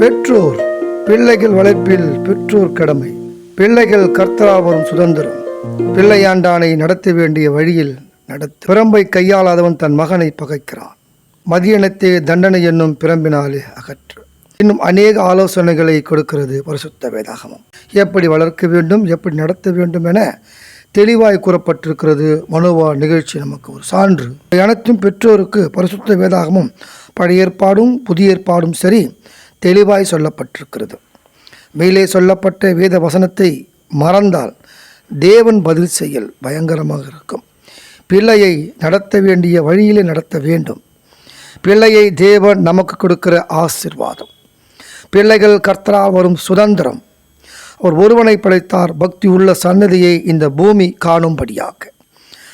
பெற்றோர் பிள்ளைகள் வளர்ப்பில் பெற்றோர் கடமை. பிள்ளைகள் கர்த்தராவரும் சுதந்திரம். பிள்ளையாண்டானை நடத்த வேண்டிய வழியில் நடத்த பிரம்பை கையாளாதவன் தன் மகனை பகைக்கிறான். மதியனத்தே தண்டனை என்னும் பிரம்பினாலே அகற்று. இன்னும் அநேக ஆலோசனைகளை கொடுக்கிறது பரிசுத்த வேதாகமம். எப்படி வளர்க்க வேண்டும் எப்படி நடத்த வேண்டும் என தெளிவாய் கூறப்பட்டிருக்கிறது மனோவா நிகழ்ச்சி நமக்கு ஒரு சான்று. அனைத்தும் பெற்றோருக்கு பரிசுத்த வேதாகமும். பழைய ஏற்பாடும் புதிய ஏற்பாடும் சரி தெளிவாய் சொல்லப்பட்டிருக்கிறது. மேலே சொல்லப்பட்ட வேத வசனத்தை மறந்தால் தேவன் பதில் செய்யல் பயங்கரமாக இருக்கும். பிள்ளையை நடத்த வேண்டிய வழியிலே நடத்த வேண்டும். பிள்ளையை தேவன் நமக்கு கொடுக்கிற ஆசிர்வாதம். பிள்ளைகள் கர்த்தரா வரும் சுதந்திரம். அவர் ஒருவனை படைத்தார் பக்தி உள்ள சன்னதியை இந்த பூமி காணும்படியாக.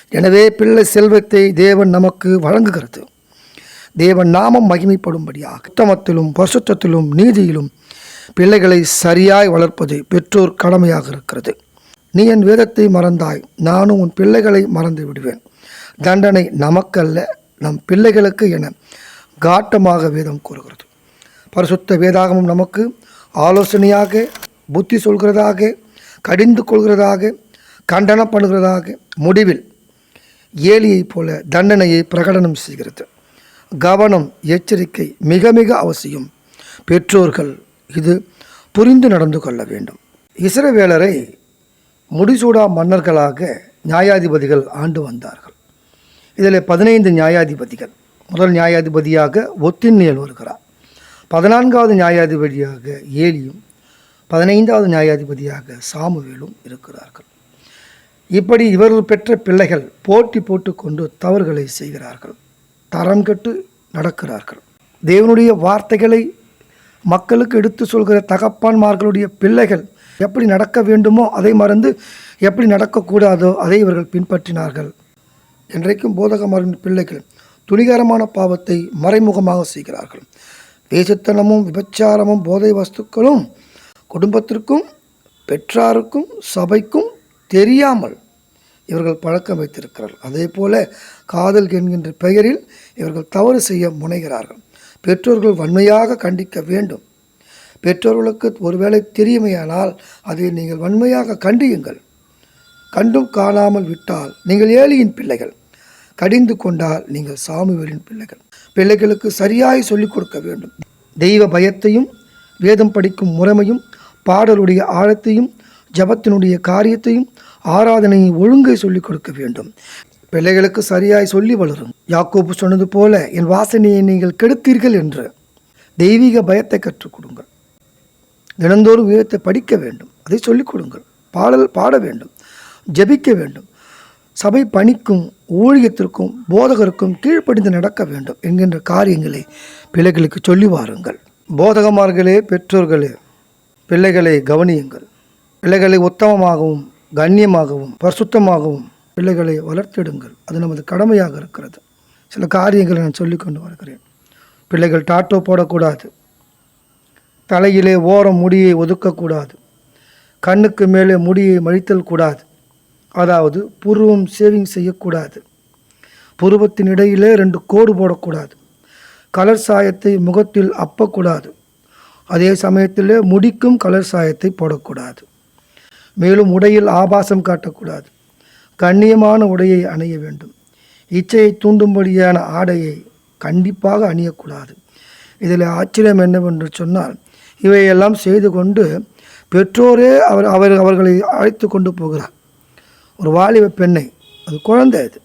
எனவே பிள்ளை செல்வத்தை தேவன் நமக்கு வழங்குகிறது. தேவன் நாமம் மகிமைப்படும்படியாக உத்தமத்திலும் பரிசுத்தத்திலும் நீதியிலும் பிள்ளைகளை சரியாய் வளர்ப்பது பெற்றோர் கடமையாக இருக்கிறது. நீ என் வேதத்தை மறந்தாய் நானும் உன் பிள்ளைகளை மறந்து விடுவேன். தண்டனை நமக்கல்ல நம் பிள்ளைகளுக்கு என காட்டமாக வேதம் கூறுகிறது. பரிசுத்த வேதாகமும் நமக்கு ஆலோசனையாக புத்தி சொல்கிறதாக கடிந்து கொள்கிறதாக கண்டனம் பண்ணுகிறதாக முடிவில் ஏலியைப் போல தண்டனையை பிரகடனம் செய்கிறது. கவனம் எச்சரிக்கை மிக மிக அவசியம். பெற்றோர்கள் இது புரிந்து நடந்து கொள்ள வேண்டும். இசரவேலரை முடிசூடா மன்னர்களாக நியாயாதிபதிகள் ஆண்டு வந்தார்கள். இதில் பதினைந்து நியாயாதிபதிகள். முதல் நியாயாதிபதியாக ஒத்தின்னியல் வருகிறார். பதினான்காவது நியாயாதிபதியாக ஏலியும் பதினைந்தாவது நியாயாதிபதியாக சாமுவேலும் இருக்கிறார்கள். இப்படி இவர்கள் பெற்ற பிள்ளைகள் போட்டி போட்டுக்கொண்டு தவறுகளை செய்கிறார்கள். தரம் கெட்டு நடக்கிறார்கள். தேவனுடைய வார்த்தைகளை மக்களுக்கு எடுத்து சொல்கிற தகப்பான்மார்களுடைய பிள்ளைகள் எப்படி நடக்க வேண்டுமோ அதை மறந்து எப்படி நடக்கக்கூடாதோ அதை இவர்கள் பின்பற்றினார்கள். என்றைக்கும் போதகமாரின் பிள்ளைகள் துணிகரமான பாவத்தை மறைமுகமாக செய்கிறார்கள். வேசத்தனமும் விபச்சாரமும் போதை வஸ்துக்களும் குடும்பத்திற்கும் பெற்றாருக்கும் சபைக்கும் தெரியாமல் இவர்கள் பழக்கம் வைத்திருக்கிறார்கள். அதே போல காதல் என்கின்ற பெயரில் இவர்கள் தவறு செய்ய முனைகிறார்கள். பெற்றோர்கள் வன்மையாக கண்டிக்க வேண்டும். பெற்றோர்களுக்கு ஒருவேளை தெரியுமையானால் அதை நீங்கள் வன்மையாக கண்டியுங்கள். கண்டும் காணாமல் விட்டால் நீங்கள் ஏழியின் பிள்ளைகள். கடிந்து கொண்டால் நீங்கள் சாமுவேலின் பிள்ளைகள். பிள்ளைகளுக்கு சரியாய் சொல்லிக் கொடுக்க வேண்டும். தெய்வ பயத்தையும் வேதம் படிக்கும் முறைமையும் பாடலுடைய ஆழத்தையும் ஜபத்தினுடைய காரியத்தையும் ஆராதனையை ஒழுங்கை சொல்லிக் கொடுக்க வேண்டும். பிள்ளைகளுக்கு சரியாய் சொல்லி வளரும். யாக்கோபு சொன்னது போல என் வாசனையை நீங்கள் கெடுத்தீர்கள் என்று. தெய்வீக பயத்தை கற்றுக் கொடுங்கள். தினந்தோறும் உயரத்தை படிக்க வேண்டும். அதை சொல்லிக் கொடுங்கள். பாடல் பாட வேண்டும். ஜெபிக்க வேண்டும். சபை பணிக்கும் ஊழியத்திற்கும் போதகருக்கும் கீழ்ப்படிந்து நடக்க வேண்டும் என்கின்ற காரியங்களை பிள்ளைகளுக்கு சொல்லி வாருங்கள். போதகமார்களே பெற்றோர்களே பிள்ளைகளை கவனியுங்கள். பிள்ளைகளை உத்தமமாகவும் கண்ணியமாகவும் பரிசுத்தமாகவும் பிள்ளைகளை வளர்த்திடுங்கள். அது நமது கடமையாக இருக்கிறது. சில காரியங்களை நான் சொல்லிக்கொண்டு வருகிறேன். பிள்ளைகள் டாட்டோ போடக்கூடாது. தலையிலே ஓரம் முடியை ஒதுக்கக்கூடாது. கண்ணுக்கு மேலே முடியை மழித்தல் கூடாது. அதாவது புருவம் சேவிங் செய்யக்கூடாது. புருவத்தின் இடையிலே ரெண்டு கோடு போடக்கூடாது. கலர் சாயத்தை முகத்தில் அப்பக்கூடாது. அதே சமயத்தில் முடிக்கும் கலர் சாயத்தை போடக்கூடாது. மேலும் உடையில் ஆபாசம் காட்டக்கூடாது. கண்ணியமான உடையை அணிய வேண்டும். இச்சையை தூண்டும்படியான ஆடையை கண்டிப்பாக அணியக்கூடாது. இதில் ஆச்சரியம் என்னவென்று சொன்னால் இவையெல்லாம் செய்து கொண்டு பெற்றோரே அவர் அவர் அவர்களை அழைத்து கொண்டு போகிறார். ஒரு வாலிப பெண்ணை அது குழந்தை அது.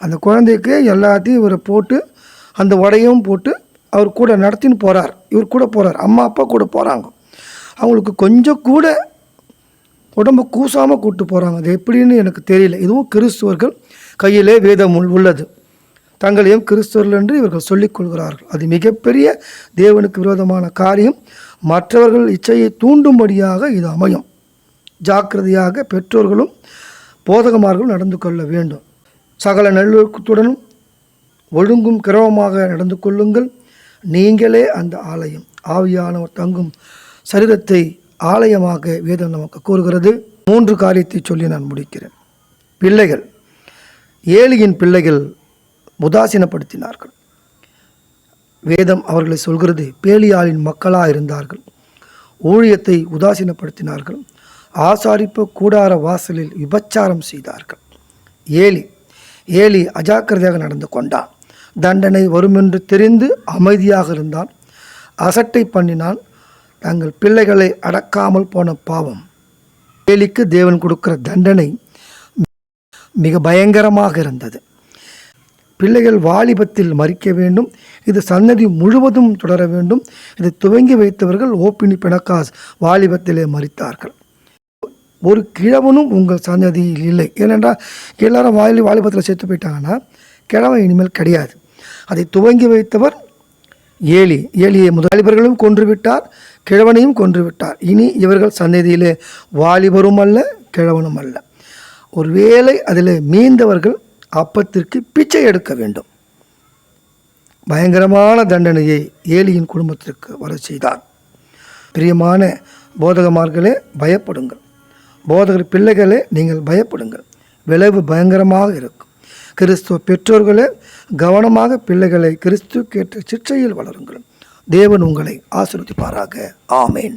அந்த குழந்தைக்கு எல்லாத்தையும் இவரை போட்டு அந்த உடையும் போட்டு அவர் கூட நடத்தின்னு போகிறார் இவர் கூட போகிறார் அம்மா அப்பா கூட போகிறாங்க அவங்களுக்கு கொஞ்சம் கூட உடம்பு கூசாமல் கூப்பிட்டு போகிறாங்க அது எப்படின்னு எனக்கு தெரியல. இதுவும் கிறிஸ்துவர்கள் கையிலே வேதம் உள்- உள்ளது. தங்களையும் கிறிஸ்துவர்கள் என்று இவர்கள் சொல்லிக் கொள்கிறார்கள். அது மிகப்பெரிய தேவனுக்கு விரோதமான காரியம். மற்றவர்கள் இச்சையை தூண்டும்படியாக இது அமையும். ஜாக்கிரதையாக பெற்றோர்களும் போதகமார்களும் நடந்து கொள்ள வேண்டும். சகல நல்லொழுக்கத்துடனும் ஒழுங்கும் கிரவமாக நடந்து கொள்ளுங்கள். நீங்களே அந்த ஆலயம். ஆவியானவர் தங்கும் சரீரத்தை ஆலயமாக வேதம் நமக்கு கூறுகிறது. மூன்று காரியத்தை சொல்லி நான் முடிக்கிறேன். பிள்ளைகள். ஏழியின் பிள்ளைகள் உதாசீனப்படுத்தினார்கள். வேதம் அவர்களை சொல்கிறது பேலியாளின் மக்களாக இருந்தார்கள். ஊழியத்தை உதாசீனப்படுத்தினார்கள். ஆசாரிப்பு கூடார வாசலில் விபச்சாரம் செய்தார்கள். ஏலி. ஏலி அஜாக்கிரதையாக நடந்து கொண்டான். தண்டனை வருமென்று தெரிந்து அமைதியாக இருந்தான். அசட்டை பண்ணினான். தங்கள் பிள்ளைகளை அடக்காமல் போன பாவம். வேலிக்கு தேவன் கொடுக்கிற தண்டனை மிக பயங்கரமாக இருந்தது. பிள்ளைகள் வாலிபத்தில் மறிக்க வேண்டும். இது சன்னதி முழுவதும் தொடர வேண்டும். இதை துவங்கி வைத்தவர்கள் ஓப்பினி பிணக்காஸ் வாலிபத்திலே மறித்தார்கள் ஒரு கிழவனும் உங்கள் சன்னதியில் இல்லை. ஏனென்றால் எல்லாரும் வாலி வாலிபத்தில் சேர்த்து போயிட்டாங்கன்னா கிழவன் இனிமேல் கிடையாது. அதை துவங்கி வைத்தவர் ஏழி ஏழியை முதலிபர்களும் கொன்று விட்டார் கிழவனையும் கொன்று விட்டார் இனி இவர்கள் சன்னதியிலே வாலிபரும் அல்ல கிழவனும் அல்ல. ஒருவேளை அதில் மீந்தவர்கள் அப்பத்திற்கு பிச்சை எடுக்க வேண்டும். பயங்கரமான தண்டனையை ஏலியின் குடும்பத்திற்கு வர செய்தார். பிரியமான போதகமார்களே பயப்படுங்கள். போதகர் பிள்ளைகளே நீங்கள் பயப்படுங்கள். விளைவு பயங்கரமாக இருக்கும். கிறிஸ்துவ பெற்றோர்களே கவனமாக பிள்ளைகளை கிறிஸ்துக்கேற்ற சிற்றையில் வளருங்கள். தேவன் உங்களை ஆசிர்வதிப்பாராக. ஆமேன்.